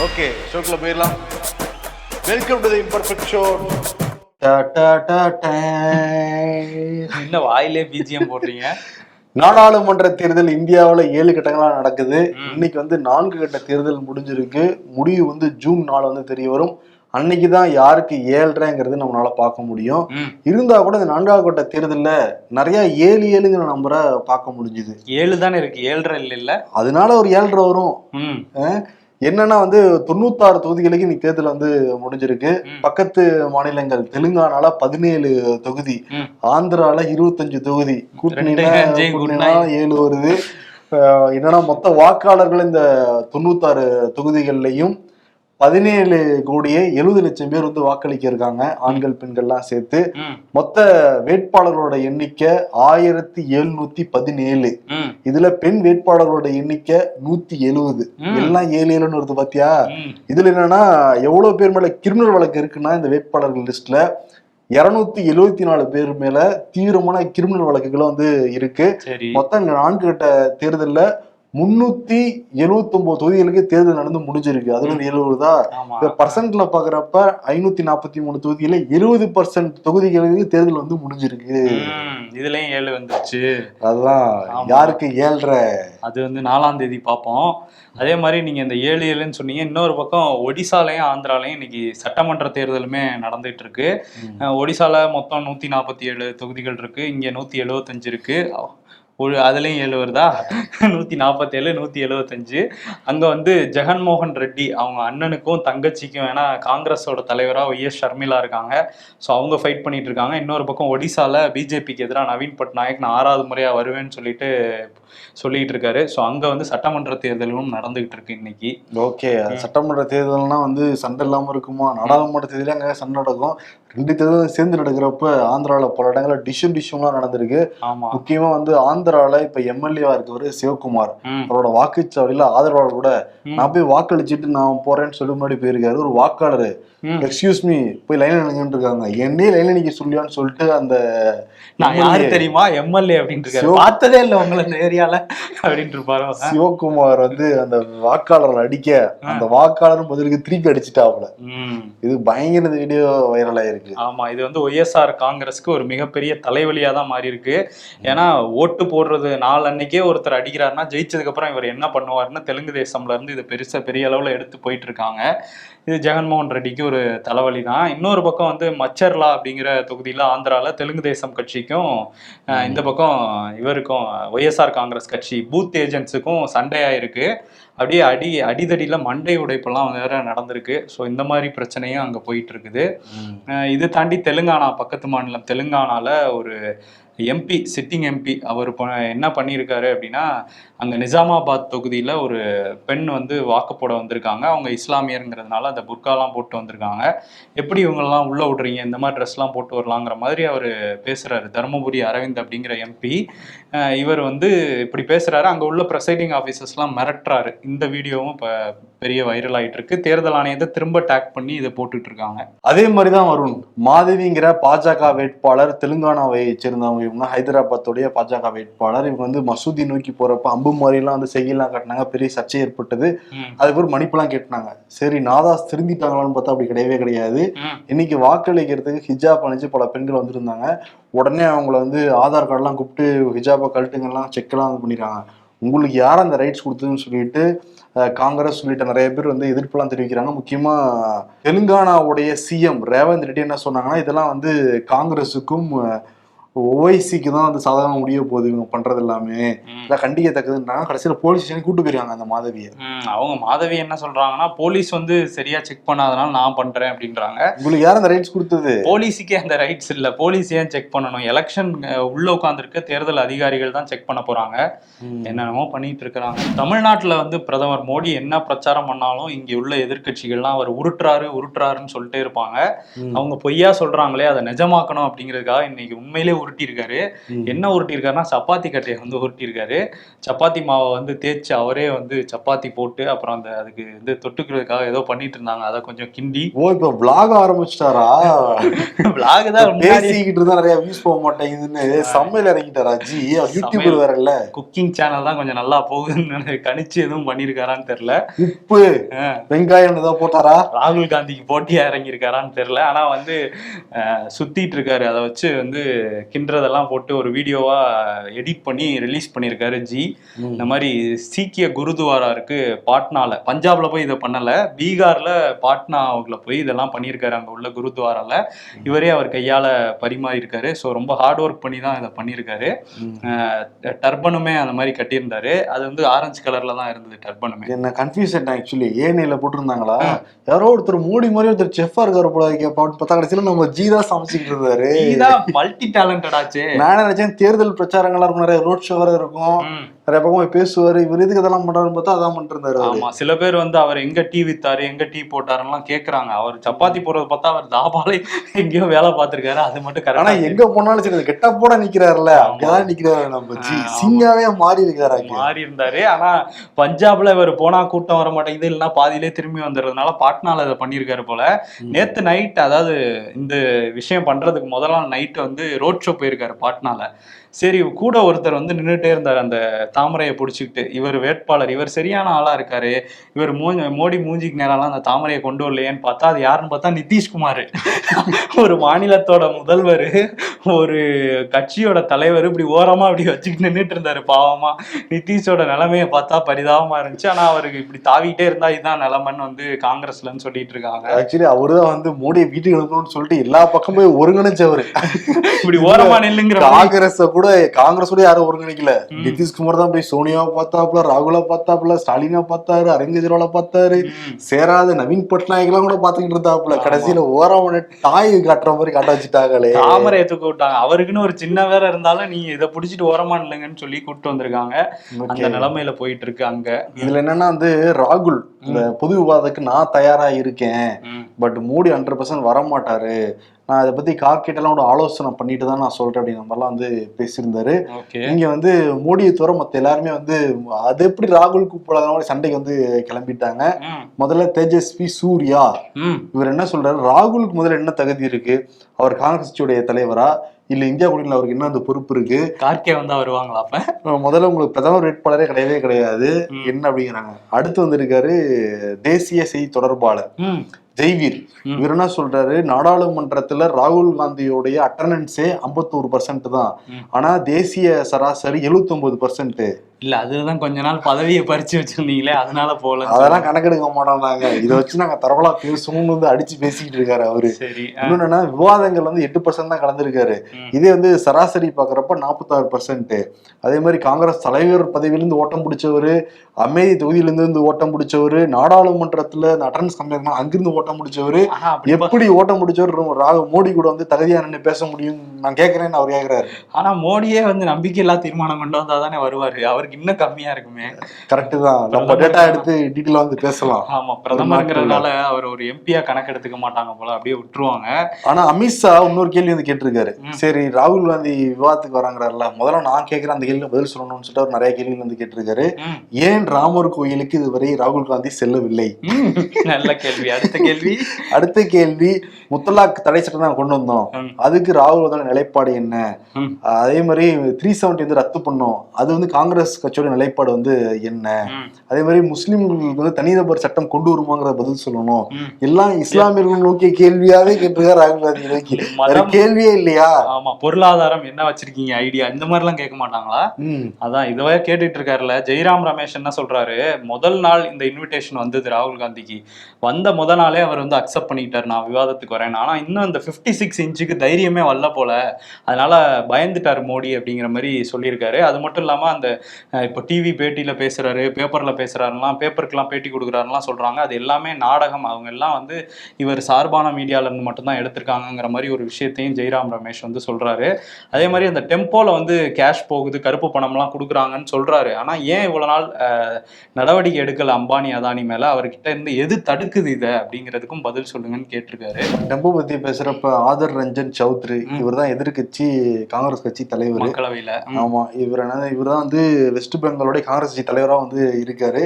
Okay ஷோக்குள்ள போயிடலாம். Welcome to the imperfect show என்ன வாயிலே பிஜிஎம் போடுறீங்க? நாடாளுமன்ற தேர்தல் இந்தியாவுல ஏழு கட்டங்களா நடக்குது. இன்னைக்கு வந்து நான்கு கட்ட தேர்தல் முடிஞ்சிருக்கு. முடிவு வந்து ஜூன் நாலு வந்து தெரிய வரும். அன்னைக்கு தான் யாருக்கு ஏழ்றங்கிறது நம்மளால பார்க்க முடியும். இருந்தா கூட இந்த நான்காவது கட்ட தேர்தல்ல நிறைய ஏழு ஏழுங்கிற நம்பரை பார்க்க முடிஞ்சுது. ஏழு தானே இருக்கு ஏழரை இல்ல. இல்ல அதனால ஒரு ஏழ்ரை வரும். என்னன்னா வந்து தொண்ணூத்தாறு தொகுதிகளுக்கு இன்னைக்கு தேர்தல் வந்து முடிஞ்சிருக்கு. பக்கத்து மாநிலங்கள் தெலுங்கானால பதினேழு தொகுதி. ஆந்திரால இருபத்தஞ்சு தொகுதி கூட்டணினா ஏழு வருது என்னன்னா மொத்த வாக்காளர்கள் இந்த தொண்ணூத்தாறு தொகுதிகள்லையும் பதினேழு கோடியே எழுபது லட்சம் பேர் வந்து வாக்களிக்க இருக்காங்க ஆண்கள் பெண்கள்லாம் சேர்த்து. மொத்த வேட்பாளர்களோட எண்ணிக்கை ஆயிரத்தி எழுநூத்தி பதினேழு. இதுல பெண் வேட்பாளர்களோட எண்ணிக்கை நூத்தி எழுவது. ம். எல்லாம் ஏழு ஏழுன்னு வருது பாத்தியா? இதுல என்னன்னா எவ்வளவு பேர் மேல கிரிமினல் வழக்கு இருக்குன்னா இந்த வேட்பாளர்கள் லிஸ்ட்ல இருநூத்தி எழுவத்தி நாலு பேர் மேல தீவிரமான கிரிமினல் வழக்குகளும் வந்து இருக்கு. மொத்தம் நான்கு கட்ட தேர்தல்ல முன்னூத்தி எழுவத்தி ஒன்பது தொகுதிகளுக்கு தேர்தல் நடந்து முடிஞ்சிருக்கு. அதுல எழுபதா ஆமா. இப்ப பர்சன்ட்ல பாக்குறப்ப ஐநூத்தி நாற்பத்தி மூணு தொகுதியில எழுபது பர்சன்ட் தொகுதிகளுக்கு தேர்தல் வந்து முடிஞ்சிருக்கு. இதுலயும் ஏழு வந்துருச்சு. அதுதான். யாருக்கு ஏழ்ற? அது வந்து நாலாம் தேதி பார்ப்போம். அதே மாதிரி நீங்க இந்த ஏழு ஏழுன்னு சொன்னீங்க. இன்னொரு பக்கம் ஒடிசாலையும் ஆந்திராலையும் இன்னைக்கு சட்டமன்ற தேர்தலுமே நடந்துட்டு இருக்கு ஒடிசால மொத்தம் நூத்தி நாற்பத்தி ஏழு தொகுதிகள் இருக்கு. இங்க நூத்தி எழுவத்தஞ்சு இருக்கு. ஒரு அதுலேயும் ஏழு வருதா? நூற்றி நாற்பத்தி ஏழு நூத்தி எழுவத்தஞ்சு. வந்து ஜெகன்மோகன் ரெட்டி அவங்க அண்ணனுக்கும் தங்கச்சிக்கும் ஏன்னா காங்கிரஸோட தலைவராக ஒய் எஸ் ஷர்மிளா இருக்காங்க. ஸோ அவங்க ஃபைட் பண்ணிட்டு இருக்காங்க. இன்னொரு பக்கம் ஒடிசாவில் பிஜேபிக்கு எதிராக நவீன் பட்நாயக் நான் ஆறாவது முறையாக வருவேன்னு சொல்லிட்டு சொல்லிட்டு இருக்காரு. ஸோ அங்கே வந்து சட்டமன்ற தேர்தலும் நடந்துகிட்டு இருக்கு இன்னைக்கு. ஓகே சட்டமன்ற தேர்தல்னா வந்து சண்டை இல்லாமல் இருக்குமா? நாடாளுமன்ற தேர்தலே அங்கே சண்டை நடக்கும். ரெண்டு தேர்தலும் சேர்ந்து நடக்கிறப்ப ஆந்திரால பல இடங்கள்ல டிஷும் டிஷும்லாம் நடந்திருக்கு. முக்கியமா வந்து ஆந்திரால இப்ப எம்எல்ஏவா இருக்கவர் சிவகுமார். அவரோட வாக்குச்சாவடியில ஆதரவாளர் கூட. நான் போய் வாக்களிச்சுட்டு நான் போறேன்னு சொல்லி முன்னாடி போயிருக்காரு. ஒரு வாக்காளர். எக்ஸ்கியூஸ் மீ போய் லைன்ல நின்னுட்டு இருக்காங்க. என்னையே லைன்ல நிக்க சொல்லியான்னு சொல்லிட்டு அந்த நான் யாரு தெரியுமா? எம்எல்ஏ அப்படின்ட்டு சிவ- பார்த்ததே இல்ல உங்களை இந்த ஏரியால அப்படின்ட்டு இருப்பாரு. சிவகுமார் வந்து அந்த வாக்காளர் அடிக்க அந்த வாக்காளரும் பதிலுக்கு திருப்பி அடிச்சிட்டாப்ல இது பயங்கர வீடியோ வைரல் ஆயிருக்கு. ஆமா இது வந்து ஒய்எஸ்ஆர் காங்கிரஸ்க்கு ஒரு மிகப்பெரிய தலைவலியா தான் மாறி இருக்கு ஏன்னா ஓட்டு போடுறது நாள் அன்னைக்கே ஒருத்தர் அடிக்கிறாருன்னா ஜெயிச்சதுக்கு அப்புறம் இவர் என்ன பண்ணுவாருன்னு தெலுங்கு தேசம்ல இருந்து இது பெருசா பெரிய அளவுல எடுத்து போயிட்டு இருக்காங்க இது ஜெகன்மோகன் ரெட்டிக்கு ஒரு தலைவலி தான். இன்னொரு பக்கம் வந்து மச்சர்லா அப்படிங்கிற தொகுதியில ஆந்திரால தெலுங்கு தேசம் கட்சிக்கும் இந்த பக்கம் இவருக்கும் ஒய்எஸ்ஆர் காங்கிரஸ் கட்சி பூத் ஏஜென்ட்ஸுக்கும் சண்டையாயிருக்கு. அப்படியே அடி அடிதடியில மண்டை உடைப்பெல்லாம் வேற நடந்திருக்கு. ஸோ இந்த மாதிரி பிரச்சனையும் அங்க போயிட்டு இருக்குது. இது தாண்டி தெலுங்கானா பக்கத்து மாநிலம் தெலுங்கானால ஒரு எம்பி சிட்டிங் எம்பி அவர் என்ன பண்ணியிருக்காரு அப்படின்னா அங்கே நிஜாமாபாத் தொகுதியில் ஒரு பெண் வந்து வாக்கு போட வந்திருக்காங்க. அவங்க இஸ்லாமியருங்கிறதுனால அந்த புர்காலாம் போட்டு வந்திருக்காங்க. எப்படி இவங்கெல்லாம் உள்ளே விடுறீங்க? இந்த மாதிரி ட்ரெஸ்லாம் போட்டு வரலாங்கிற மாதிரி அவர் பேசுகிறாரு தருமபுரி அரவிந்த் அப்படிங்கிற எம்பி இவர் வந்து இப்படி பேசுகிறாரு அங்கே உள்ள ப்ரெசைடிங் ஆஃபீஸர்ஸ்லாம் மிரட்டுறாரு. இந்த வீடியோவும் இப்போ பெரிய வைரல் ஆயிட்டு இருக்கு தேர்தல் ஆணையத்தை திரும்ப டேக் பண்ணி இதை போட்டுட்டு இருக்காங்க அதே மாதிரிதான் வருண் மாதவிங்கிற பாஜக வேட்பாளர் தெலுங்கானாவை சேர்ந்தவங்க இவங்க ஹைதராபாத்துடைய பாஜக வேட்பாளர். இவங்க வந்து மசூதி நோக்கி போறப்ப அம்பு மாதிரிலாம் வந்து செய்யலாம் கட்டினாங்க பெரிய சர்ச்சை ஏற்பட்டது. ம், அதுக்கு ஒரு மன்னிப்புலாம் கேட்டாங்க. சரி நாதாஸ் திருந்திட்டாங்களான்னு பார்த்தா அப்படி கிடையவே கிடையாது. இன்னைக்கு வாக்களிக்கிறதுக்கு ஹிஜாப் அணிஞ்சு பல பெண்கள் வந்திருந்தாங்க. உடனே அவங்கள வந்து ஆதார் கார்டெல்லாம் கூப்பிட்டு ஹிஜாபை கழட்டுங்கெல்லாம் செக்லாம் பண்ணிடுறாங்க உங்களுக்கு யார் அந்த ரைட்ஸ் கொடுத்ததுன்னு சொல்லிட்டு காங்கிரஸ் உள்ளிட்ட நிறைய பேர் வந்து எதிர்ப்புலாம் தெரிவிக்கிறாங்க. முக்கியமா தெலுங்கானாவுடைய சிஎம் ரேவந்த் ரெட்டி என்ன சொன்னாங்கன்னா இதெல்லாம் வந்து காங்கிரஸுக்கும் ஓவைசிக்கு தான் வந்து சாதகமாக முடிய போகுது இவங்க பண்றது எல்லாமே. இதெல்லாம் கண்டிக்கத்தக்கதுன்றாங்க கடைசியில் போலீஸ் ஸ்டேஷன் கூட்டு போயிருக்காங்க அந்த மாதவியை. அவங்க மாதவி என்ன சொல்றாங்கன்னா போலீஸ் வந்து சரியா செக் பண்ணாதனால நான் பண்றேன் அப்படின்றாங்க. உங்களுக்கு யார் அந்த ரைட்ஸ் கொடுத்தது? போலீஸுக்கே அந்த ரைட்ஸ் இல்ல. போலீஸ் ஏன் செக் பண்ணணும்? எலெக்ஷன் உள்ள உட்காந்துருக்க தேர்தல் அதிகாரிகள் தான் செக் பண்ண போறாங்க. என்னென்னமோ பண்ணிட்டு இருக்கிறாங்க தமிழ்நாட்டுல வந்து பிரதமர் மோடி என்ன பிரச்சாரம் பண்ணாலும் இங்க உள்ள எதிர்க்கட்சிகள்லாம் அவர் உருட்டுறாரு உருட்டுறாருன்னு சொல்லிட்டே இருப்பாங்க. அவங்க பொய்யா சொல்றாங்களே அதை நிஜமாக்கணும் அப்படிங்கிறதுக்காக இன்னைக்கு உண்மையிலே உருட்டியிருக்காரு. என்ன உருட்டியிருக்காருன்னா சப்பாத்தி கட்டையை வந்து உருட்டியிருக்காரு. சப்பாத்தி மாவை வந்து தேய்ச்சி அவரே வந்து சப்பாத்தி போட்டு அப்புறம் அந்த அதுக்கு வந்து தொட்டுக்கிறதுக்காக ஏதோ பண்ணிட்டு இருந்தாங்க. அதை கொஞ்சம் கிண்டி. ஓ இப்ப vlog ஆரம்பிச்சிட்டாரா? Vlog தான் பேசிக்கிட்டு இருந்தா நிறைய வியூஸ் போக மாட்டேங்குதுன்னு சமையல் இறங்கிட்டாரா ஜி? வேற இல்ல. குக்கிங் சேனல் தான் கொஞ்சம் நல்லா போகுதுன்னு கணிச்சு எதுவும் பண்ணியிருக்காரான்னு தெரியல. உப்பு வெங்காயம் ஏதாவது போட்டாரா? ராகுல் காந்திக்கு போட்டியா இறங்கியிருக்காரான்னு தெரியல. ஆனா வந்து சுத்திட்டு இருக்காரு. அதை வச்சு வந்து கிண்டுறதெல்லாம் போட்டு ஒரு வீடியோவா எடிட் பண்ணி ரிலீஸ் பண்ணியிருக்காரு ஜி இந்த மாதிரி சீக்கிய குருதுவாரா இருக்கு பாட்னால பஞ்சாப்ல போய் இதை பண்ணல பீகார்ல பாட்னாவுல போய் இதெல்லாம் பண்ணியிருக்காரு அங்க உள்ள குருத்வாரால. இவரே அவர் கையால பரிமாறி இருக்காரு ஸோ ரொம்ப ஹார்ட் ஒர்க் பண்ணி தான் இதை பண்ணியிருக்காரு. டர்பனுமே அந்த மாதிரி கட்டியிருந்தாரு. அது வந்து ஆரஞ்சு கலர்ல தான் இருந்தது டர்பனுமே. என்ன கன்ஃபியூஸ் ஆயிட்டேன் ஆக்சுவலி ஏனையில போட்டிருந்தாங்களா? யாரோ ஒருத்தர் மூடி மாதிரி ஒருத்தர் செஃப்பா இருக்காரு போல பார்த்தா கடைசியில நம்ம ஜி தான் சமைச்சிட்டு இருந்தாரு. மல்டி ஆச்சு. நினைச்சேன் தேர்தல் பிரச்சாரங்களா இருக்கும் நிறைய ரோட் ஷோ இருக்கும். நிறைய பக்கம் பேசுவாரு. இவர் எதுக்கு இதெல்லாம் பண்றாருன்னு பார்த்தா அதான் அவரு. ஆமா சில பேர் வந்து அவர் எங்க டீ வித்தாரு எங்க டீ போட்டாருலாம் கேக்குறாங்க. அவர் சப்பாத்தி போடுறத பார்த்தா அவர் தாபாலே எங்கேயோ வேலை பார்த்திருக்காரு. அது மட்டும் ஆனா கரெக்டா எங்க போனாலும் சரி கெட்ட போட நிக்கிறாருல்ல. அங்கதான் நிக்கிறாரு நம்ம. சிங்காவே மாறி இருக்காரு. மாறி இருந்தாரு ஆனா பஞ்சாப்ல இவர் போனா கூட்டம் வர மாட்டேங்குது. இல்லைன்னா பாதியிலே திரும்பி வந்துடுறதுனால பாட்னால இதை பண்ணியிருக்காரு போல. நேத்து நைட் அதாவது இந்த விஷயம் பண்றதுக்கு முதல் நாள் நைட் வந்து ரோட் ஷோ போயிருக்காரு பாட்னால. சரி கூட ஒருத்தர் வந்து நின்றுட்டே இருந்தார். அந்த தாமரையை பிடிச்சிக்கிட்டு. இவர் வேட்பாளர். இவர் சரியான ஆளா இருக்காரு. இவர் மூஞ்சி மோடி மூஞ்சிக்கு நேரம்லாம் அந்த தாமரையை கொண்டு வரலையேன்னு பார்த்தா அது யாருன்னு பார்த்தா நிதிஷ்குமார். ஒரு மாநிலத்தோட முதல்வர் ஒரு கட்சியோட தலைவர் இப்படி ஓரமா அப்படி வச்சுக்கிட்டு நின்றுட்டு இருந்தாரு பாவமா. நிதிஷோட நிலைமையை பார்த்தா பரிதாபமா இருந்துச்சு. ஆனா அவருக்கு இப்படி தாவிட்டே இருந்தா இதுதான் நிலைமைன்னு வந்து காங்கிரஸ்லன்னு சொல்லிட்டு இருக்காங்க. ஆக்சுவலி அவருதான் வந்து மோடியை வீட்டுக்கு அனுப்பணும்னு சொல்லிட்டு எல்லா பக்கம் போய் ஒருங்கிணைச்சவரு. இப்படி ஓரமா நில்லுங்கிற. காங்கிரஸ கூட காங்கிரஸ் கூட யாரும் ஒருங்கிணைக்கல. நிதிஷ்குமார் தான் போய் சோனியாவை பார்த்தாப்புல ராகுல பார்த்தாப்புல ஸ்டாலினா பார்த்தாரு அரவிந்த் கெஜ்ரிவால பார்த்தாரு. சேராத நவீன் பட்நாயக் எல்லாம் கூட பாத்துக்கிட்டு இருந்தாப்புல. கடைசியில ஓரம் டாய் காட்டுற மாதிரி காட்ட வச்சுட்டாங்களே தாமரையை தூக்க விட்டாங்க அவருக்குன்னு ஒரு சின்ன வேற இருந்தாலும் நீங்க இதை பிடிச்சிட்டு ஓரமா நில்லுங்கன்னு சொல்லி கூப்பிட்டு வந்திருக்காங்க அந்த. நிலைமையில போயிட்டு இருக்கு அங்க இதுல என்னன்னா வந்து ராகுல் இந்த பொது விவாதத்துக்கு நான் தயாரா இருக்கேன். பட் மோடி ஹண்ட்ரட் பர்சன்ட் வர மாட்டாரு நான் இதை பத்தி காக்கிட்டெல்லாம் கூட ஆலோசனை பண்ணிட்டு தான் நான் சொல்றேன் அப்படிங்கிற மாதிரிலாம் வந்து பேசியிருந்தாரு. இங்க வந்து மோடியை தவிர மத்த எல்லாருமே வந்து அது எப்படி ராகுல் கூப்பிடாத சண்டைக்கு வந்து கிளம்பிட்டாங்க. முதல்ல தேஜஸ்வி சூர்யா. இவர் என்ன சொல்றாரு? ராகுலுக்கு முதல்ல என்ன தகுதி இருக்கு? அவர் காங்கிரஸ் கட்சியுடைய தலைவரா? இல்ல இந்தியா கூட்டணியில் அவருக்கு என்ன அந்த பொறுப்பு இருக்கு? கார்கே வந்தா வருவாங்களா அப்ப? முதல்ல உங்களுக்கு பிரதமர் வேட்பாளரே கிடையவே கிடையாது. என்ன அப்படிங்கிறாங்க. அடுத்து வந்திருக்காரு தேசிய செய்தி தொடர்பாளர். ஜெய்வீர். இவர் என்ன சொல்றாரு? நாடாளுமன்றத்துல ராகுல் காந்தியோடைய அட்டண்டன்ஸே 51% பர்சன்ட் தான். ஆனா தேசிய சராசரி 79% ஒன்பது பர்சன்ட் இல்ல அதுதான் கொஞ்ச நாள் பதவியை பறிச்சு வச்சிருந்தீங்களே அதனால போல அதெல்லாம் கணக்கெடுக்க மாட்டோம் நாங்க இதை வச்சு நாங்க தரவலா பேசுவோம்னு வந்து அடிச்சு பேசிக்கிட்டு இருக்காரு அவரு. என்னன்னா விவாதங்கள் வந்து எட்டு பர்சன்ட் தான் கலந்துருக்காரு. இதே வந்து சராசரி பாக்குறப்ப நாற்பத்தாறு பர்சன்ட் அதே மாதிரி காங்கிரஸ் தலைவர் பதவியிலிருந்து ஓட்டம் பிடிச்சவரு அமேதி தொகுதியிலிருந்து இருந்து ஓட்டம் பிடிச்சவரு நாடாளுமன்றத்துல அட்டன்ஸ் கம்மியா அங்கிருந்து அப்படி பா- எப்படி ஓட்டம் பிடிச்சவர் ரொம்ப ராகு. மோடி கூட வந்து தகுதியா நின்று பேச முடியும். நான் கேட்கறேன்னு அவர் கேக்குறாரு. ஆனா மோடியே வந்து நம்பிக்கை இல்லா தீர்மானம் கொண்டு வந்தா தானே வருவாரு. அவருக்கு இன்னும் கம்மியா இருக்குமே. கரெக்ட் தான். நம்ம டேட்டா எடுத்து டீட்டெயிலா வந்து பேசலாம். ஆமா பிரதமருங்கிறதுனால அவர் ஒரு எம்பியா கணக்கெடுத்துக்க மாட்டாங்க போல. அப்படியே விட்டுருவாங்க. ஆனா அமித்ஷா இன்னொரு கேள்வி வந்து கேட்டிருக்காரு. சரி ராகுல் காந்தி விவாதத்துக்கு வராங்கிறாருல. முதல்ல நான் கேட்கிற அந்த கேள்வி பதில் சொல்லணும்னு சொல்லிட்டு அவர் நிறைய கேள்விகள் வந்து கேட்டிருக்காரு. ஏன் ராமர் கோயிலுக்கு இதுவரை ராகுல் காந்தி செல்லவில்லை. நல்ல கேள்வி. அடுத்த கேள்வி அடுத்த கேள்வி முத்தலாக் தடை சட்டம் தான் கொண்டு வந்தோம். அதுக்கு ராகுல் நிலைப்பாடு என்ன. அதே மாதிரி த்ரீ செவன்டி வந்து ரத்து பண்ணோம். அது வந்து காங்கிரஸ் கட்சியோட நிலைப்பாடு வந்து என்ன. அதே மாதிரி முஸ்லிம்களுக்கு வந்து தனிநபர் சட்டம் கொண்டு வருமாங்கிற பதில் சொல்லணும். எல்லாம் இஸ்லாமியர்கள் நோக்கிய கேள்வியாவே கேட்டிருக்காரு ராகுல் காந்தி நோக்கி கேள்வியே இல்லையா? ஆமா பொருளாதாரம் என்ன வச்சிருக்கீங்க? ஐடியா. இந்த மாதிரி எல்லாம் கேட்க மாட்டாங்களா? அதான் இதுவே கேட்டுட்டு இருக்காருல்ல. ஜெய்ராம் ரமேஷ் என்ன சொல்றாரு? முதல் நாள் இந்த இன்விடேஷன் வந்தது ராகுல் காந்திக்கு. வந்த முத நாளே அவர் வந்து அக்செப்ட் பண்ணிக்கிட்டார். நான் விவாதத்துக்கு வரேன் ஆனால் இன்னும் இந்த 56 சிக்ஸ் இன்ச்சுக்கு தைரியமே வரல போல. அதனால பயந்துட்டார் மோடி அப்படிங்கிற மாதிரி சொல்லியிருக்காரு. அது மட்டும் இல்லாமல் அந்த இப்போ டிவி பேட்டியில் பேசுகிறாரு பேப்பரில் பேசுகிறாருலாம் பேப்பருக்கெல்லாம் பேட்டி கொடுக்குறாருலாம் சொல்கிறாங்க அது எல்லாமே நாடகம். அவங்க எல்லாம் வந்து இவர் சார்பான மீடியாவிலேருந்து மட்டும்தான் எடுத்திருக்காங்கங்கிற மாதிரி ஒரு விஷயத்தையும் ஜெய்ராம் ரமேஷ் வந்து சொல்கிறாரு அதே மாதிரி அந்த டெம்போவில் வந்து கேஷ் போகுது கருப்பு பணம்லாம் கொடுக்குறாங்கன்னு சொல்கிறாரு ஆனால் ஏன் இவ்வளோ நாள் நடவடிக்கை எடுக்கல அம்பானி அதானி மேலே? அவர்கிட்ட இருந்து எது தடுக்குது இதை அப்படிங்கிற அப்படிங்கிறதுக்கும் பதில் சொல்லுங்கன்னு கேட்டிருக்காரு. டெம்போ பத்தி பேசுறப்ப ஆதர் ரஞ்சன் சௌத்ரி. இவர் தான் எதிர்கட்சி காங்கிரஸ் கட்சி தலைவர். மக்களவையில. ஆமா இவர் என்ன இவர் தான் வந்து வெஸ்ட் பெங்காலோட காங்கிரஸ் கட்சி தலைவரா வந்து இருக்காரு.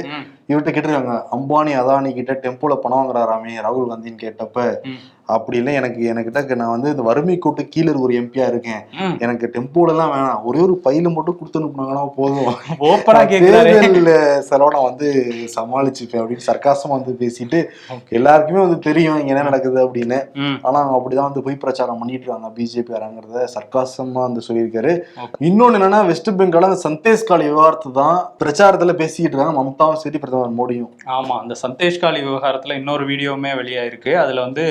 இவர்கிட்ட கேட்டிருக்காங்க அம்பானி அதானி கிட்ட டெம்போல பணம் வாங்குறாராமே ராகுல் காந்தின்னு கேட்டப்ப. அப்படி இல்லை எனக்கு எனக்கிட்ட நான் வந்து இந்த வறுமை கோட்டு கீழே ஒரு எம்பியா இருக்கேன். எனக்கு டெம்போல எல்லாம் வேணாம். ஒரே ஒரு பையில மட்டும் கொடுத்து அனுப்புனாங்கன்னா போதும். தேர்தல் செலவை நான் வந்து சமாளிச்சுப்பேன் அப்படின்னு சர்க்காசமா வந்து பேசிட்டு எல்லாருக்குமே வந்து தெரியும் இங்க என்ன நடக்குது அப்படின்னு. ஆனா அவங்க அப்படிதான் வந்து பொய் பிரச்சாரம் பண்ணிட்டு இருக்காங்க பிஜேபி அரங்கிறத சர்க்காசமா வந்து சொல்லியிருக்காரு. இன்னொன்னு என்னன்னா வெஸ்ட் பெங்கால் அந்த சந்தேஷ்காலி விவகாரத்தை தான் பிரச்சாரத்துல பேசிக்கிட்டு இருக்காங்க. மம்தாவும் சரி பிரதமர் மோடியும். ஆமாம் அந்த சந்தேஷ்காலி விவகாரத்தில் இன்னொரு வீடியோவுமே வெளியாயிருக்கு. அதில் வந்து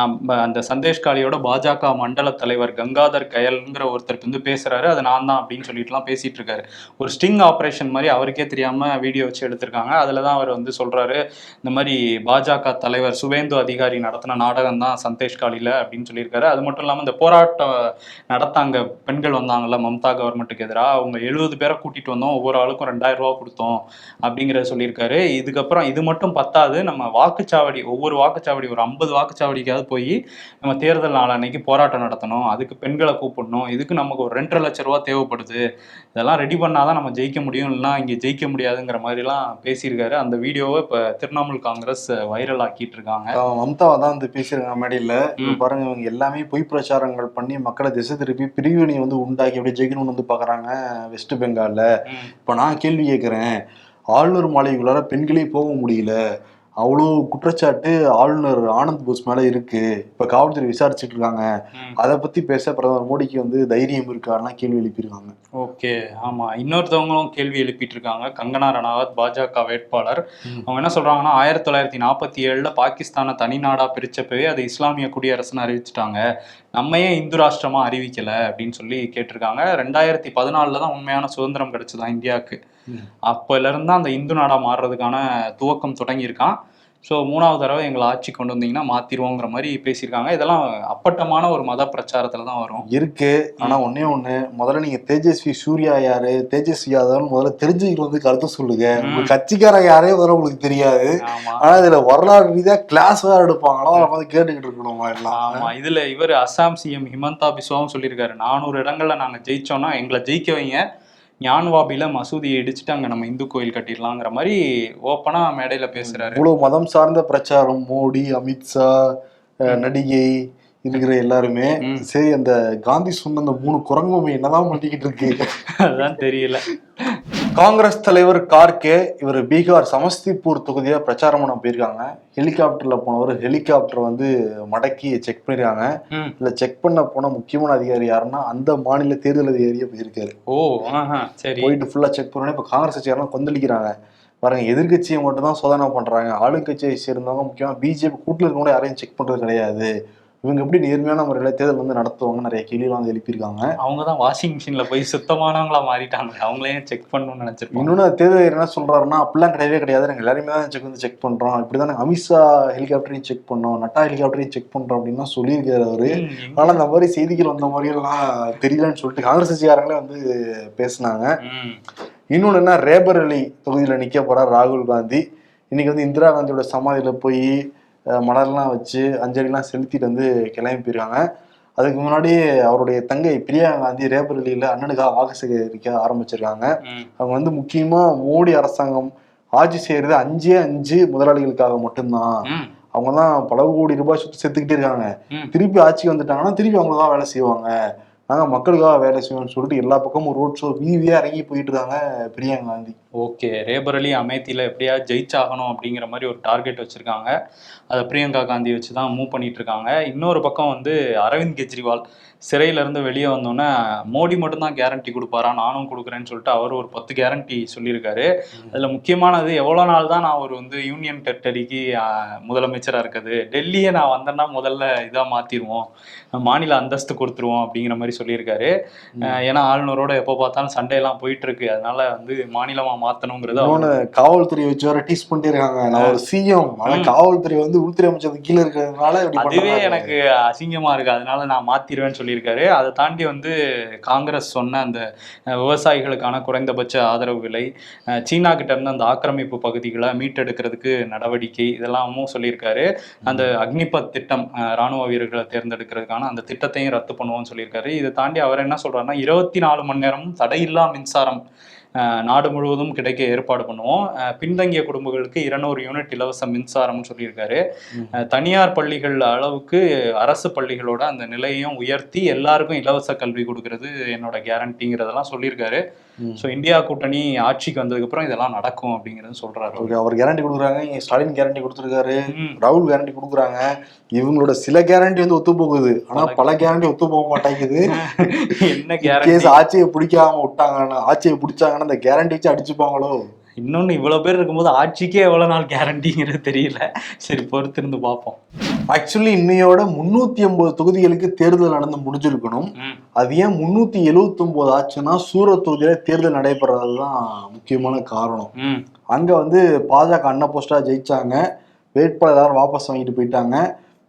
நாம் நம்ம அந்த சந்தேஷ்காலியோட பாஜக மண்டல தலைவர் கங்காதர் கயல்ங்கிற ஒருத்தருக்கு வந்து பேசுகிறாரு அது நான் தான் அப்படின்னு சொல்லிட்டுலாம் பேசிகிட்டு இருக்காரு ஒரு ஸ்டிங் ஆப்ரேஷன் மாதிரி அவருக்கே தெரியாமல் வீடியோ வச்சு எடுத்திருக்காங்க. அதில் தான் அவர் வந்து சொல்கிறாரு இந்த மாதிரி பாஜக தலைவர் சுவேந்து அதிகாரி நடத்தின நாடகம் தான் சந்தேஷ்காலியில அப்படின்னு சொல்லியிருக்காரு. அது மட்டும் இல்லாமல் இந்த போராட்டம் நடத்தாங்க பெண்கள் வந்தாங்கல்ல மம்தா கவர்மெண்ட்டுக்கு எதிராக அவங்க எழுபது பேரை கூட்டிகிட்டு வந்தோம். ஒவ்வொரு ஆளுக்கும் ரெண்டாயிரம் ரூபா கொடுத்தோம் அப்படிங்கிறத சொல்லி சொல்லியிருக்காரு. இதுக்கப்புறம் இது மட்டும் பத்தாது. நம்ம வாக்குச்சாவடி ஒவ்வொரு வாக்குச்சாவடி ஒரு ஐம்பது வாக்குச்சாவடிக்காவது போய் நம்ம தேர்தல் நாள் அன்னைக்கு போராட்டம் நடத்தணும். அதுக்கு பெண்களை கூப்பிடணும். இதுக்கு நமக்கு ஒரு ரெண்டரை லட்ச ரூபா தேவைப்படுது. இதெல்லாம் ரெடி பண்ணாதான் நம்ம ஜெயிக்க முடியும். இல்லைன்னா இங்கே ஜெயிக்க முடியாதுங்கிற மாதிரிலாம் பேசியிருக்காரு. அந்த வீடியோவை இப்போ திரிணாமுல் காங்கிரஸ் வைரல் ஆக்கிட்டு இருக்காங்க. மம்தாவை தான் வந்து பேசியிருக்காங்க மேடையில. பாருங்க இவங்க எல்லாமே பொய் பிரச்சாரங்கள் பண்ணி மக்களை திசை திருப்பி பிரிவினை வந்து உண்டாக்கி அப்படியே ஜெயிக்கணும்னு வந்து பாக்குறாங்க வெஸ்ட் பெங்கால்ல. இப்ப நான் கேள்வி கேட்கிறேன் ஆளுநர் மாளிகைக்குள்ளார பெண்களே போக முடியல. அவ்வளோ குற்றச்சாட்டு ஆளுநர் ஆனந்த் போஸ் மேல இருக்கு. இப்ப காவல்துறை விசாரிச்சுட்டு இருக்காங்க. அதை பத்தி பேச பிரதமர் மோடிக்கு வந்து தைரியம் இருக்கான்னா கேள்வி எழுப்பியிருக்காங்க. ஓகே ஆமா. இன்னொருத்தவங்களும் கேள்வி எழுப்பிட்டு இருக்காங்க கங்கனா ரணாவத் பாஜக வேட்பாளர். அவங்க என்ன சொல்றாங்கன்னா ஆயிரத்தி தொள்ளாயிரத்தி நாற்பத்தி ஏழுல பாகிஸ்தானை தனி நாடா பிரிச்சப்பவே அது இஸ்லாமிய குடியரசுன்னு அறிவிச்சிட்டாங்க. நம்ம ஏன் இந்து ராஷ்டிரமா அறிவிக்கல அப்படின்னு சொல்லி கேட்டிருக்காங்க. ரெண்டாயிரத்தி பதினாலுல தான் உண்மையான சுதந்திரம் கிடைச்சதா இந்தியாவுக்கு. ம். அப்போல இருந்து தான் அந்த இந்து நாடா மாறுறதுக்கான துவக்கம் தொடங்கியிருக்கான். ஸோ மூணாவது தடவை எங்களை ஆட்சி கொண்டு வந்தீங்கன்னா மாத்திருவோங்கிற மாதிரி பேசியிருக்காங்க. இதெல்லாம் அப்பட்டமான ஒரு மத பிரச்சாரத்துல தான் வரும். இருக்கு. ஆனா ஒண்ணே ஒண்ணு முதல்ல நீங்க தேஜஸ்வி சூர்யா யாரு தேஜஸ்வி யாதவ் முதல்ல தெரிஞ்சுக்கிட்டு வந்து கருத்து சொல்லுங்க. உங்க கட்சிக்காரங்க யாரே முதல்ல உங்களுக்கு தெரியாது. ஆமா. ஆனா இதுல வரலாறு ரீதியா கிளாஸ் வேற எடுப்பாங்களா அதை வந்து கேட்டுக்கிட்டு இருக்கணுமா எல்லாம்? ஆமா. இதுல இவர் அஸ்ஸாம் சிஎம் ஹிமந்தா பிஸ்வாவும் சொல்லியிருக்காரு. நானூறு இடங்கள்ல நாங்க ஜெயிச்சோம்னா எங்களை ஜெயிக்க வைங்க. ஞான்வாபில மசூதியை இடிச்சுட்டு அங்க நம்ம இந்து கோயில் கட்டிடலாங்கிற மாதிரி ஓப்பனா மேடையில பேசுறாரு. இவ்வளவு மதம் சார்ந்த பிரச்சாரம் மோடி அமித்ஷா நடிகை இருக்கிற எல்லாருமே. சரி அந்த காந்தி சொன்ன அந்த மூணு குரங்கும் என்னதான் பண்ணிக்கிட்டு இருக்கு? அதுதான் தெரியல. காங்கிரஸ் தலைவர் கார்கே இவர் பீகார் சமஸ்திபூர் தொகுதியா பிரச்சாரம் பண்ண போயிருக்காங்க. ஹெலிகாப்டர்ல போனவர் ஹெலிகாப்டர் வந்து மடக்கி செக் பண்ணிருக்காங்க. ம். இதுல செக் பண்ண போன முக்கியமான அதிகாரி யாருன்னா அந்த மாநில தேர்தல் அதிகாரியா போயிருக்காரு. ஓ சரி. போயிட்டு ஃபுல்லா செக் பண்ணோன்னே இப்ப காங்கிரஸ் கட்சியாரெல்லாம் கொந்தளிக்கிறாங்க? பாருங்க எதிர்கட்சியை மட்டும் தான் சோதனை பண்றாங்க. ஆளுங்கட்சியை சேர்ந்தவங்க முக்கியமா பிஜேபி கூட்டில் இருக்கவங்க யாரையும் செக் பண்றது கிடையாது. இவங்க எப்படி நேர்மையான முறையில தேர்தல் வந்து நடத்துவாங்க நிறைய கேள்விலாம் வந்து எழுப்பியிருக்காங்க. அவங்க தான் வாஷிங் மிஷின்ல போய் சுத்தமானவங்களா மாறிட்டாங்க. அவங்களே செக் பண்ணணும்னு நினைச்சிருப்பாங்க. இன்னொன்னு தேர்தல் என்ன சொல்றாருன்னா அப்படிலாம் கிடையவே கிடையாது. நாங்க எல்லாருமே தான் செக் வந்து செக் பண்றோம். இப்படிதான் நாங்க அமித்ஷா ஹெலிகாப்டரையும் செக் பண்ணோம். நட்டா ஹெலிகாப்டரையும் செக் பண்றோம். அப்படின்னு தான் சொல்லியிருக்காரு அவரு. ம், எங்க- ஆனா அந்த மாதிரி செய்திகள் வந்த மாதிரி எல்லாம் தெரியலன்னு சொல்லிட்டு காங்கிரஸ் கட்சிக்காரங்களே வந்து பேசினாங்க. ம், இன்னொன்னு என்ன? ரேபரேலி தொகுதியில நிக்க போறார் ராகுல் காந்தி. இன்னைக்கு வந்து இந்திரா காந்தியோட சமாதியில போய் மலர்லாம் வச்சு அஞ்சலிலாம் செலுத்திட்டு வந்து கிளம்பி போயிருக்காங்க. அதுக்கு முன்னாடி அவருடைய தங்கை பிரியா காந்தி ரேபரேலியில அண்ணனுக்காக வாக்கு சேகரிக்க ஆரம்பிச்சிருக்காங்க. அவங்க வந்து முக்கியமா மோடி அரசாங்கம் ஆட்சி செய்யறது அஞ்சே அஞ்சு முதலாளிகளுக்காக மட்டும்தான். அவங்க தான் பல கோடி ரூபாய் சொத்து சேர்த்துக்கிட்டே இருக்காங்க. திருப்பி ஆட்சிக்கு வந்துட்டாங்கன்னா திருப்பி அவங்க தான் வேலை செய்வாங்க. நாங்கள் மக்களுக்காக வேலை செய்வோம்னு சொல்லிட்டு எல்லா பக்கமும் ரோட் ஷோ வீதியாக இறங்கி போயிட்டு இருக்காங்க பிரியங்கா காந்தி. ஓகே ரேபரலி அமேத்தியில் எப்படியா ஜெயிச்சாகணும் அப்படிங்கிற மாதிரி ஒரு டார்கெட் வச்சுருக்காங்க. அதை பிரியங்கா காந்தி வச்சு தான் மூவ் பண்ணிட்டு இருக்காங்க. இன்னொரு பக்கம் வந்து அரவிந்த் கெஜ்ரிவால். சிறையிலேருந்து வெளியே வந்தோன்னே மோடி மட்டும்தான் கேரண்டி கொடுப்பாரா? நானும் கொடுக்குறேன்னு சொல்லிட்டு அவர் ஒரு பத்து கேரண்டி சொல்லியிருக்காரு. அதில் முக்கியமானது எவ்வளோ நாள் தான் நான் ஒரு வந்து யூனியன் டெரிட்டரிக்கு முதலமைச்சராக இருக்குது? டெல்லியை நான் வந்தேன்னா முதல்ல இதாக மாற்றிடுவோம் மாநில அந்தஸ்து கொடுத்துருவோம் அப்படிங்கிற மாதிரி சொல்லியிருக்காரு. ஏன்னா ஆளுநரோட எப்போ பார்த்தாலும் சண்டையெல்லாம் போயிட்டு இருக்கு அதனால வந்து மாநிலமா மாத்தணுங்கிறது இன்னொன்னு காவல்துறை வச்சு வேற டீஸ் பண்ணிட்டே இருக்காங்க நான் ஒரு சிஎம். ஆனா ம். காவல்துறை வந்து உள்துறை அமைச்சருக்கு கீழே இருக்கிறதுனால அதுவே. எனக்கு அசிங்கமா இருக்கு. அதனால நான் மாத்திருவேன்னு சொல்லியிருக்காரு. அதை தாண்டி வந்து காங்கிரஸ் சொன்ன அந்த விவசாயிகளுக்கான குறைந்தபட்ச ஆதரவு விலை சீனா கிட்ட இருந்து அந்த ஆக்கிரமிப்பு பகுதிகளை மீட்டெடுக்கிறதுக்கு நடவடிக்கை இதெல்லாமும் சொல்லியிருக்காரு. அந்த அக்னிபத் திட்டம் ராணுவ வீரர்களை தேர்ந்தெடுக்கிறதுக்கான அந்த திட்டத்தையும் ரத்து பண்ணுவோம்னு சொல்லியிருக்காரு. இதை தாண்டி அவர் என்ன சொல்றாருன்னா இருபத்தி நாலு மணி நேரமும் தடையில்லா மின்சாரம் நாடு முழுவதும் கிடைக்க ஏற்பாடு பண்ணுவோம். பின்தங்கிய குடும்பங்களுக்கு இருநூறு யூனிட் இலவச மின்சாரம்னு சொல்லியிருக்காரு. தனியார் பள்ளிகள் அளவுக்கு அரசு பள்ளிகளோட அந்த நிலையையும் உயர்த்தி எல்லாருக்கும் இலவச கல்வி கொடுக்கறது என்னோட கேரண்டிங்கிறதெல்லாம் சொல்லியிருக்காரு. ஸோ இந்தியா கூட்டணி ஆட்சிக்கு வந்ததுக்கப்புறம் இதெல்லாம் நடக்கும் அப்படிங்கிறது சொல்றாரு அவரு. Okay, அவர் கேரண்டி கொடுக்குறாங்க. ஸ்டாலின் கேரண்டி கொடுத்துருக்காரு. ராகுல் கேரண்டி கொடுக்குறாங்க. இவங்களோட சில கேரண்டி வந்து ஒத்து போகுது. ஆனா பல கேரண்டி ஒத்து போக மாட்டேங்குது. என்ன கேரண்டி ஆட்சியை பிடிக்காம விட்டாங்கன்னா ஆட்சியை அந்த கேரண்டி வச்சு அடிச்சுப்பாங்களோ? இன்னொன்னு இவ்வளவு பேர் இருக்கும்போது ஆட்சிக்கே எவ்வளவு நாள் கேரண்டிங்கிறது தெரியல. சரி பொறுத்திருந்து பார்ப்போம். ஆக்சுவலி இன்னையோட முன்னூத்தி ஐம்பது தொகுதிகளுக்கு தேர்தல் நடந்து முடிஞ்சிருக்கணும். அது ஏன் முன்னூத்தி எழுவத்தி ஒன்பது ஆச்சுன்னா சூரத் தொகுதியில தேர்தல் நடைபெறதுதான் முக்கியமான காரணம். அங்க வந்து பாஜக அன்ன போஸ்டா ஜெயிச்சாங்க. வேட்பாளர் எல்லாரும் வாபஸ் வாங்கிட்டு போயிட்டாங்க.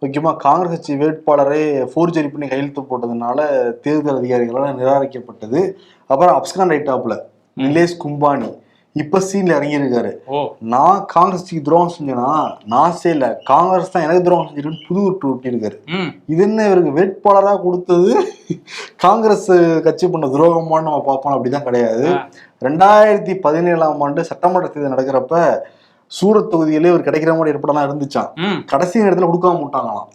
முக்கியமா காங்கிரஸ் கட்சி வேட்பாளரே ஃபோர்ஜரி பண்ணி கையெழுத்து போட்டதுனால தேர்தல் அதிகாரிகளால் நிராகரிக்கப்பட்டது. அப்புறம் அப்ஸ்கான் ரைட்டாப்ல நிலேஷ் கும்பானி. இப்ப சீன்ல இறங்கியிருக்காரு. நான் காங்கிரஸ் கட்சிக்கு துரோகம் செஞ்சேனா? நான் செய்யல. காங்கிரஸ் தான் எனக்கு துரோகம் செஞ்சிருக்குன்னு புது உருட்டு ஒட்டியிருக்காரு இது என்ன இவருக்கு வேட்பாளரா கொடுத்தது? காங்கிரஸ் கட்சி பண்ண துரோகமான்னு நம்ம பார்ப்போம். அப்படிதான் கிடையாது. ரெண்டாயிரத்தி பதினேழாம் ஆண்டு சட்டமன்ற தேர்தல் நடக்கிறப்ப சூரத் தொகுதியிலே ஒரு கிடைக்கிற மாதிரி ஏற்படலாம் இருந்துச்சான் கடைசி நேரத்துல கொடுக்காம விட்டாங்களாம்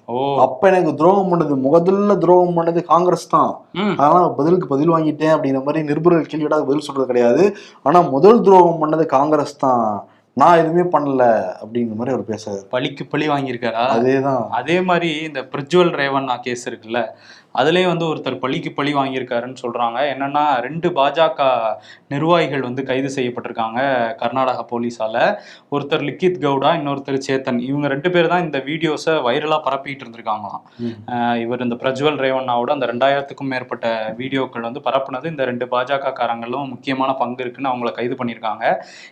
அப்ப எனக்கு துரோகம் பண்ணது முதல்ல துரோகம் பண்ணது காங்கிரஸ் தான். அதனால பதிலுக்கு பதில் வாங்கிட்டேன் அப்படிங்கிற மாதிரி நிருபர்கள் கேள்வியோட பதில் சொல்றது கிடையாது. ஆனா முதல் துரோகம் பண்ணது காங்கிரஸ் தான். நான் எதுவுமே பண்ணல அப்படிங்கிற மாதிரி அவர் பேசுறாரு. பழிக்கு பழி வாங்கியிருக்காரா? அதேதான். அதே மாதிரி இந்த பிரஜ்வல் ரேவண்ணா கேஸ் இருக்குல்ல அதுலயும் வந்து ஒருத்தர் பழிக்கு பழி வாங்கியிருக்காருன்னு சொல்றாங்க. என்னன்னா ரெண்டு பாஜக நிர்வாகிகள் வந்து கைது செய்யப்பட்டிருக்காங்க கர்நாடகா போலீஸால. ஒருத்தர் லிக்கித் கவுடா இன்னொருத்தர் சேத்தன். இவங்க ரெண்டு பேர் தான் இந்த வீடியோஸை வைரலா பரப்பிட்டு இருந்திருக்காங்களாம். இவர் இந்த பிரஜ்வல் ரேவண்ணாவோட அந்த ரெண்டாயிரத்துக்கும் மேற்பட்ட வீடியோக்கள் வந்து பரப்புனது இந்த ரெண்டு பாஜக காரங்களும் முக்கியமான பங்கு இருக்குன்னு அவங்கள கைது பண்ணியிருக்காங்க.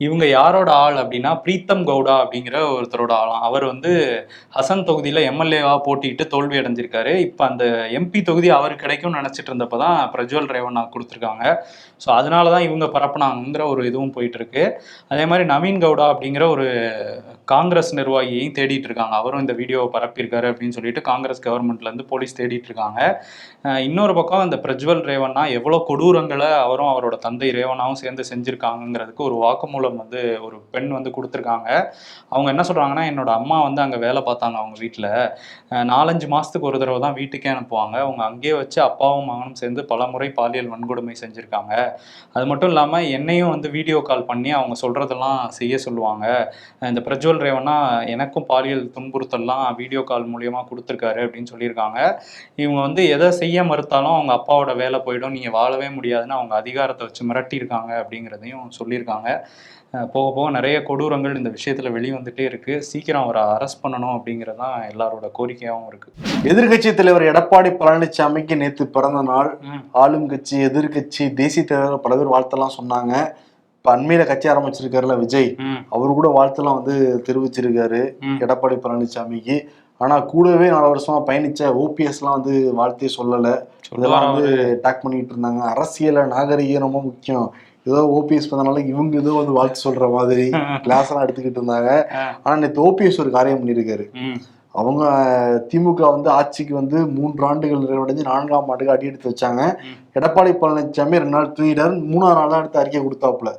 இவங்க யாரோட ஆள் அப்படின்னா பிரீத்தம் கவுடா அப்படிங்கிற ஒருத்தரோட ஆளாம் அவர் வந்து ஹசன் தொகுதியில எம்எல்ஏவா போட்டிட்டு தோல்வி அடைஞ்சிருக்காரு இப்போ அந்த எம்பி தொகுதி தொகுதி அவருக்கு கிடைக்கும்னு நினச்சிட்டு இருந்தப்ப தான் பிரஜ்வல் ரேவண்ணா கொடுத்துருக்காங்க. ஸோ அதனால தான் இவங்க பரப்புனாங்கிற ஒரு இதுவும் போயிட்டு இருக்கு அதே மாதிரி நவீன் கவுடா அப்படிங்கிற ஒரு காங்கிரஸ் நிர்வாகியையும் தேடிட்டு இருக்காங்க அவரும் இந்த வீடியோவை பரப்பியிருக்காரு அப்படின்னு சொல்லிட்டு காங்கிரஸ் கவர்மெண்ட்ல இருந்து போலீஸ் தேடிட்டு இருக்காங்க இன்னொரு பக்கம் அந்த பிரஜ்வல் ரேவண்ணா எவ்வளோ கொடூரங்களை அவரும் அவரோட தந்தை ரேவண்ணாவும் சேர்ந்து செஞ்சிருக்காங்கிறதுக்கு ஒரு வாக்குமூலம் வந்து ஒரு பெண் வந்து கொடுத்துருக்காங்க. அவங்க என்ன சொல்கிறாங்கன்னா என்னோட அம்மா வந்து அங்கே வேலை பார்த்தாங்க அவங்க வீட்டில் நாலஞ்சு மாதத்துக்கு ஒரு தடவை தான் வீட்டுக்கே அனுப்புவாங்க. அவங்க அங்கேயே வச்சு அப்பாவும் மகனும் சேர்ந்து பல முறை பாலியல் வன்கொடுமை செஞ்சுருக்காங்க. அது மட்டும் இல்லாமல் என்னையும் வந்து வீடியோ கால் பண்ணி அவங்க சொல்கிறதெல்லாம் செய்ய சொல்லுவாங்க. இந்த பிரஜ்வல் ரேவனா எனக்கும் பாலியல் துன்புறுத்தல்லாம் வீடியோ கால் மூலியமாக கொடுத்துருக்காரு அப்படின்னு சொல்லியிருக்காங்க. இவங்க வந்து எதை செய்ய மறுத்தாலும் அவங்க அப்பாவோட வேலை போயிடும். நீங்கள் வாழவே முடியாதுன்னு அவங்க அதிகாரத்தை வச்சு மிரட்டியிருக்காங்க அப்படிங்கிறதையும் சொல்லியிருக்காங்க. போக போக நிறைய கொடூரங்கள் இந்த விஷயத்துல வெளிவந்துட்டே இருக்கு. சீக்கிரம் அவரை அரெஸ்ட் பண்ணணும் அப்படிங்கிறது தான் எல்லாரோட கோரிக்கையாகவும் இருக்கு. எதிர்க்கட்சி தலைவர் எடப்பாடி பழனிசாமிக்கு நேத்து பிறந்த நாள். ஆளும் கட்சி எதிர்க்கட்சி தேசிய தலைவர் பல பேர் வாழ்த்தெல்லாம் சொன்னாங்க. இப்ப அண்மையில கட்சி ஆரம்பிச்சிருக்காருல விஜய். அவர் கூட வாழ்த்தெல்லாம் வந்து தெரிவிச்சிருக்காரு. எடப்பாடி பழனிசாமிக்கு ஆனா கூடவே நாலு வருஷமா பயணிச்ச ஓபிஎஸ் எல்லாம் வந்து வாழ்த்தே சொல்லல. இதெல்லாம் வந்து அட்டாக் பண்ணிட்டு இருந்தாங்க. அரசியல நாகரிகம் ரொம்ப முக்கியம். ஏதோ ஓபிஎஸ் பண்ணனால இவங்க ஏதோ வந்து வாழ்த்து சொல்ற மாதிரி கிளாஸ் எல்லாம் எடுத்துக்கிட்டு இருந்தாங்க. ஆனா நேற்று ஓபிஎஸ் ஒரு காரியம் பண்ணியிருக்காரு அவங்க திமுக வந்து ஆட்சிக்கு வந்து மூன்று ஆண்டுகள் நிறைவடைஞ்சு நான்காம் ஆண்டுக்கு அடி எடுத்து வச்சாங்க. எடப்பாடி பழனிசாமி ரெண்டு நாள் தூங்கிட்டாரு. மூணாவது நாள் தான் எடுத்து அறிக்கை கொடுத்தாப்புல.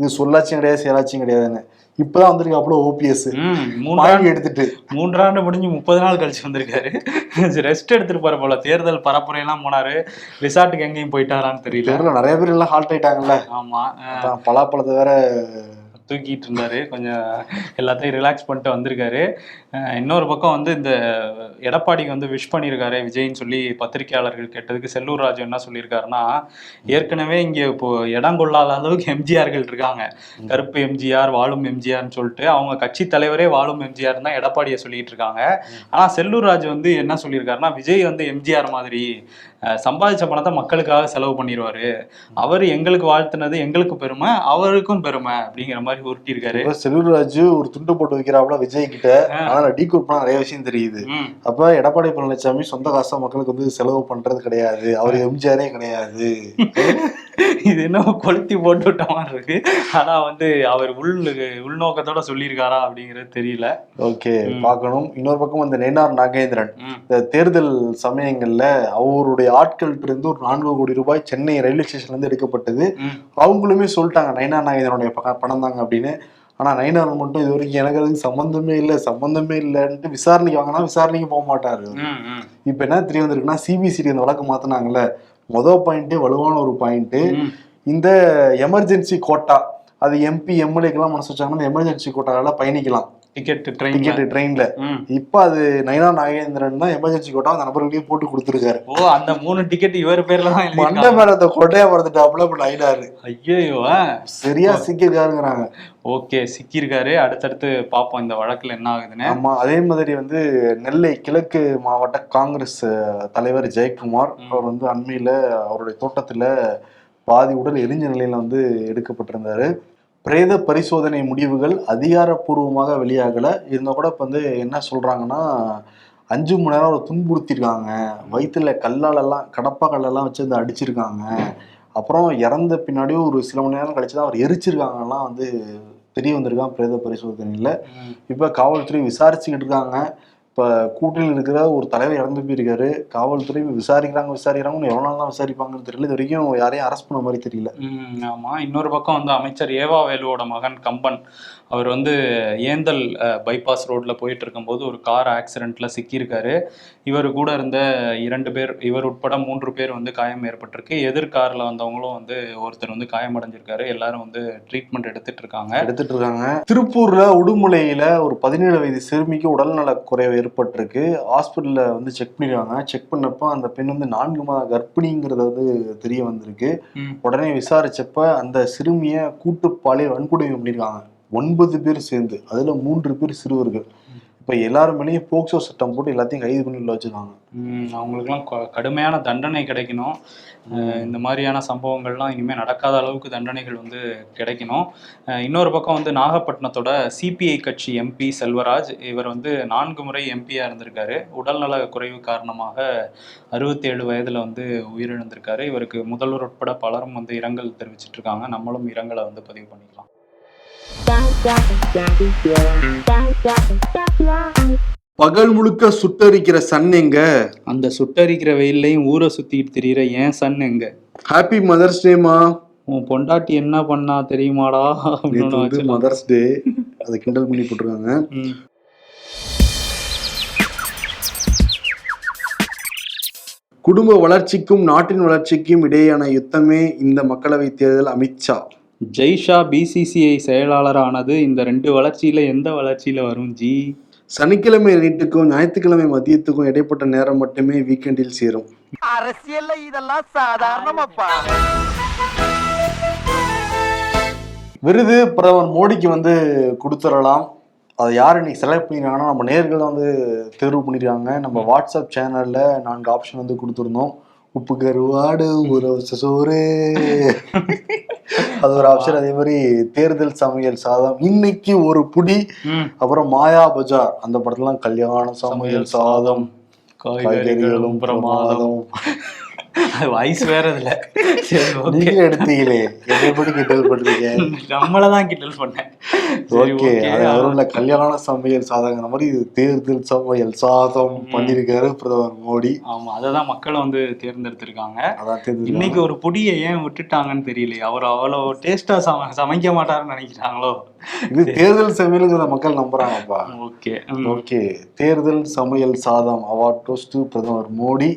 இது சொல்லாச்சும் கிடையாது செயலாச்சும் கிடையாதுன்னு. இப்பதான் வந்திருக்காப்புல ஓபிஎஸ். ம், மூன்றாண்டு எடுத்துட்டு. மூன்றாண்டு முடிஞ்சு முப்பது நாள் கழிச்சு வந்திருக்காரு. ரெஸ்ட் எடுத்துட்டு போற போல. தேர்தல் பரப்புரையெல்லாம் போனாரு. ரிசார்ட்டுக்கு எங்கேயும் போயிட்டாரான்னு தெரியல. நிறைய பேர் எல்லாம் ஹால்ட் ஆயிட்டாங்கல்ல. ஆமா பலாப்பழத்தை வேற தூக்கிட்டு இருந்தாரு கொஞ்சம் எல்லாத்தையும் ரிலாக்ஸ் பண்ணிட்டு வந்திருக்காரு. இன்னொரு பக்கம் வந்து இந்த எடப்பாடிக்கு வந்து விஷ் பண்ணியிருக்காரு விஜய்னு சொல்லி பத்திரிகையாளர்கள் கேட்டதுக்கு செல்லூர் ராஜு என்ன சொல்லியிருக்காருன்னா ஏற்கனவே இங்க இப்போ இடம் கொள்ளாத அளவுக்கு எம்ஜிஆர்கள் இருக்காங்க. கருப்பு எம்ஜிஆர் வாழும் எம்ஜிஆர்னு சொல்லிட்டு அவங்க கட்சி தலைவரே வாழும் எம்ஜிஆர் தான் எடப்பாடியை சொல்லிட்டு இருக்காங்க. ஆனா செல்லூர் ராஜு வந்து என்ன சொல்லியிருக்காருன்னா விஜய் வந்து எம்ஜிஆர் மாதிரி. சம்பாதிச்ச பணத்தை மக்களுக்காக செலவு பண்ணிடுவாரு அவர் எங்களுக்கு வாழ்த்துனது எங்களுக்கு பெருமை அவருக்கும் பெருமை அப்படிங்கிற மாதிரி உருட்டியிருக்காரு. செல்வராஜு ஒரு துண்டு போட்டு வைக்கிறாப்புல விஜய் கிட்ட. ஆனா டீ பண்ணா நிறைய விஷயம் தெரியுது. அப்ப எடப்பாடி பழனிசாமி சொந்த காசா மக்களுக்கு வந்து செலவு பண்றது கிடையாது. அவர் எம்ஜிஆரே கிடையாது. இது என்ன கொளுத்தி போட்டு விட்ட மாதிரி இருக்கு. ஆனா வந்து அவர் உள் உள்நோக்கத்தோட சொல்லியிருக்காரா அப்படிங்கிறது தெரியல. ஓகே பார்க்கணும். இன்னொரு பக்கம் இந்த நெய்னார் நாகேந்திரன். இந்த தேர்தல் சமயங்கள்ல அவருடைய ஆட்கள்ட்ட இருந்து ஒரு நான்கு கோடி ரூபாய் சென்னை ரயில்வே ஸ்டேஷன்ல இருந்து எடுக்கப்பட்டது. அவங்களுமே சொல்லிட்டாங்க நயனார் நாகேந்திரனுடைய பணம் தாங்க அப்படின்னு. ஆனா நயனார் மட்டும் இது வரைக்கும் எனக்கு அதுக்கு சம்பந்தமே இல்லை சம்பந்தமே இல்லைன்ட்டு விசாரணைக்கு வாங்கினா விசாரணைக்கு போக மாட்டாரு. இப்ப என்ன தெரிய வந்திருக்குன்னா சிபிசிடி அந்த வழக்கு மாத்தினாங்கல்ல. மொதல் பாயிண்ட் வலுவான ஒரு பாயிண்ட் ம். இந்த எமர்ஜென்சி கோட்டா அது எம்பி எம்எல்ஏக்கெல்லாம் மனசு வச்சாங்கன்னா எமர்ஜென்சி கோட்டால பயணிக்கலாம் டிக்கெட் ட்ரெயின் டிக்கெட் ட்ரெயின்ல இப்ப அது நயனா நாகேந்திரன் தான் எமர்ஜென்சி கோட்டா அந்த நபர்களையும் போட்டு கொடுத்துருக்காரு. ஓ அந்த மூணு டிக்கெட் இவர் பேர்ல தான் மண்டை மேல அந்த கொட்டையா பறந்துட்டாப்புல இப்ப நைனாரு ஐயோ சரியா சிக்கிருக்காருங்கிறாங்க ஓகே சிக்கியிருக்காரு. அடுத்தடுத்து பார்ப்போம் இந்த வழக்குல என்ன ஆகுதுன்னு. ஆமா அதே மாதிரி வந்து நெல்லை கிழக்கு மாவட்ட காங்கிரஸ் தலைவர் ஜெயக்குமார் அவர் வந்து அண்மையில அவருடைய தோட்டத்துல பாதி உடல் எரிஞ்ச நிலையில வந்து எடுக்கப்பட்டிருந்தாரு. பிரேத பரிசோதனை முடிவுகள் அதிகாரப்பூர்வமாக வெளியாகல. இருந்தா கூட இப்ப வந்து என்ன சொல்றாங்கன்னா அஞ்சு மணி நேரம் அவர் துன்புறுத்திருக்காங்க வயிற்றுல கல்லாலெல்லாம் கடப்பா கல்லெல்லாம் வச்சு வந்து அடிச்சிருக்காங்க. அப்புறம் இறந்த பின்னாடியும் ஒரு சில மணி நேரம் கழிச்சு தான் அவர் எரிச்சிருக்காங்கலாம் வந்து தெரிய வந்திருக்கான் பிரேத பரிசோதனையில. இப்ப காவல்துறை விசாரிச்சுக்கிட்டு இருக்காங்க. இப்ப கூட்டணியில் இருக்கிற ஒரு தலைவர் இறந்து போயிருக்காரு. காவல்துறை விசாரிக்கிறாங்க விசாரிக்கிறாங்கன்னு எவ்வளவு நாள் தான் விசாரிப்பாங்கன்னு தெரியல. இது வரைக்கும் யாரையும் அரெஸ்ட் பண்ண மாதிரி தெரியல. ம், ஆமா. இன்னொரு பக்கம் வந்து அமைச்சர் ஏவா வேலுவோட மகன் கம்பன் அவர் வந்து ஏந்தல் பைபாஸ் ரோட்ல போயிட்டு இருக்கும்போது ஒரு கார் ஆக்சிடென்ட்ல சிக்கியிருக்காரு. இவர் கூட இருந்த இரண்டு பேர் இவர் உட்பட மூன்று பேர் வந்து காயம் ஏற்பட்டிருக்கு. எதிர் கார்ல வந்தவங்களும் வந்து ஒருத்தர் வந்து காயமடைஞ்சிருக்காரு. எல்லாரும் வந்து ட்ரீட்மெண்ட் எடுத்துட்டு இருக்காங்க. எடுத்துட்டு இருக்காங்க. திருப்பூர்ல உடுமலையில ஒரு பதினேழு வயது சிறுமிக்கு உடல்நல குறைவு ஏற்பட்டிருக்கு. ஹாஸ்பிட்டல்ல வந்து செக் பண்ணிருக்காங்க. செக் பண்ணப்ப அந்த பெண் வந்து நான்கு மாத கர்ப்பிணிங்கிறத வந்து தெரிய வந்திருக்கு. உடனே விசாரிச்சப்ப அந்த சிறுமியை கூட்டு பாலியல் வன்கொடுமை பண்ணிருக்காங்க. ஒன்பது பேர் சேர்ந்து. அதுல மூன்று பேர் சிறுவர்கள். இப்போ எல்லாரும் மேலேயும் போக்சோ சட்டம் போட்டு எல்லாத்தையும் கைது பண்ணி உள்ள வச்சுருக்காங்க. அவங்களுக்குலாம் கடுமையான தண்டனை கிடைக்கணும். இந்த மாதிரியான சம்பவங்கள்லாம் இனிமேல் நடக்காத அளவுக்கு தண்டனைகள் வந்து கிடைக்கணும். இன்னொரு பக்கம் வந்து நாகப்பட்டினத்தோட சிபிஐ கட்சி எம்பி செல்வராஜ் இவர் வந்து நான்கு முறை எம்பியாக இருந்திருக்காரு. உடல்நல குறைவு காரணமாக அறுபத்தேழு வயதில் வந்து உயிரிழந்திருக்காரு. இவருக்கு முதல்வர் உட்பட பலரும் வந்து இரங்கல் தெரிவிச்சிட்டு இருக்காங்க நம்மளும் இரங்கலை வந்து பதிவு பண்ணிக்கலாம். பகல் முழுக்க சுட்டரிக்கிற சன் எங்க? அந்த சுட்டரிக்கிற வெயில்லையும் ஊரை சுத்திட்டு திரியிற ஏன் சன் எங்க? ஹாப்பி மதர்ஸ் டேமா உன் பொண்டாட்டி என்ன பண்ணா தெரியுமாடா. மதர்ஸ் டே அதை கிண்டல் பண்ணி போட்டிருக்காங்க. குடும்ப வளர்ச்சிக்கும் நாட்டின் வளர்ச்சிக்கும் இடையேயான யுத்தமே இந்த மக்களவை தேர்தல் அமித்ஷா. ஜெய்ஷா பிசிசிஐ செயலாளரானது இந்த ரெண்டு வளர்ச்சியில எந்த வளர்ச்சியில வரும் ஜி? சனிக்கிழமை நைட்டுக்கும் ஞாயிற்றுக்கிழமை மதியத்துக்கும் இடைப்பட்ட நேரம் மட்டுமே வீக்கெண்டில் சேரும். அரசியல்ல இதெல்லாம் சாதாரணமாப்பா. விருது பிரதமர் மோடிக்கு வந்து கொடுத்துடலாம். அதை யார் இன்னைக்கு செலக்ட் பண்ணிருக்காங்கன்னா நம்ம நேர்கள் வந்து தேர்வு பண்ணிருக்காங்க. நம்ம வாட்ஸ்அப் சேனல்ல நான்கு ஆப்ஷன் வந்து கொடுத்துருந்தோம். உப்பு கருவாடு ஒரு சோறு. அது ஒரு ஆப்ஷன் அதே மாதிரி தேர்தல் சமையல் சாதம். இன்னைக்கு ஒரு புடி. அப்புறம் மாயா பஜார். அந்த படத்துலாம் கல்யாண சமையல் சாதம் காய்கறிகளும் பிரமாதம். வாய்ஸ் வேற இதுல. சரி ஓகே நீங்க எடுத்தீங்களே. எப்படி கிண்டல் பண்றீங்க நம்மளதான் கிண்டல் பண்ணேன். ஓகே அது கல்யாண சமையல் சாதங்கிற மாதிரி தேர்தல் சமையல் சாதம் பண்ணிருக்காரு பிரதமர் மோடி. ஆமா அததான் மக்கள் வந்து தேர்ந்தெடுத்திருக்காங்க. அதான் இன்னைக்கு ஒரு பொடியை ஏன் விட்டுட்டாங்கன்னு தெரியலையே. அவர் அவ்வளோ டேஸ்டா சம சமைக்க மாட்டாருன்னு நினைக்கிறாங்களோ? இது தேர்தல் சமையலுங்கிற மக்கள் நம்புறாங்கப்பா. ஓகே ஓகே தேர்தல் சமையல் சாதம் அவார்ட் கோஸ் டு பிரதமர் மோடி.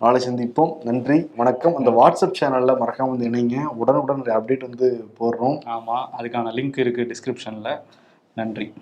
நாளை சந்திப்போம். நன்றி. வணக்கம். அந்த வாட்ஸ்அப் சேனலில் மறக்காம வந்து இணைங்க. உடனுடன் அப்டேட் வந்து போடுறோம். ஆமாம் அதுக்கான லிங்க் இருக்குது டிஸ்கிரிப்ஷனில் நன்றி.